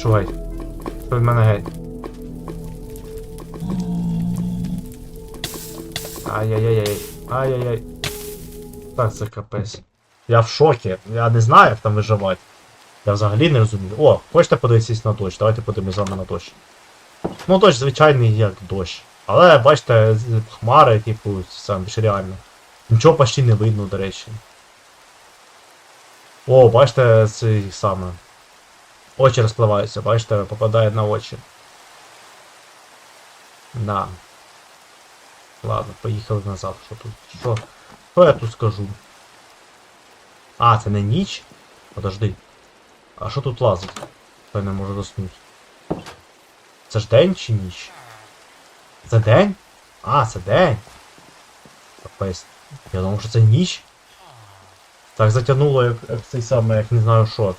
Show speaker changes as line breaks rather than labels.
Пішов геть. Від мене геть? Ай-яй-яй-яй. Ай-яй-яй. Так, це капець. Я в шокі. Я не знаю, як там виживати. Я взагалі не розумію. О, хочете подивитися на дощ? Давайте подивимось з вами на дощ. Ну, дощ звичайний як дощ. Але бачите, хмари, типу, це більш реально. Нічого почти не видно, до речі. О, бачите, це саме. Очі розпливаються, бачите, попадає на очі. Да. Ладно, поїхали назад. Що тут? Що? Що я тут скажу? А, це не ніч? Подожди. А що тут лазить? Що я не можу заснути? Це ж день чи ніч? Це день? А, це день. Капець. Я думав, що це ніч. Так затягнуло, як, як цей самий, як не знаю що.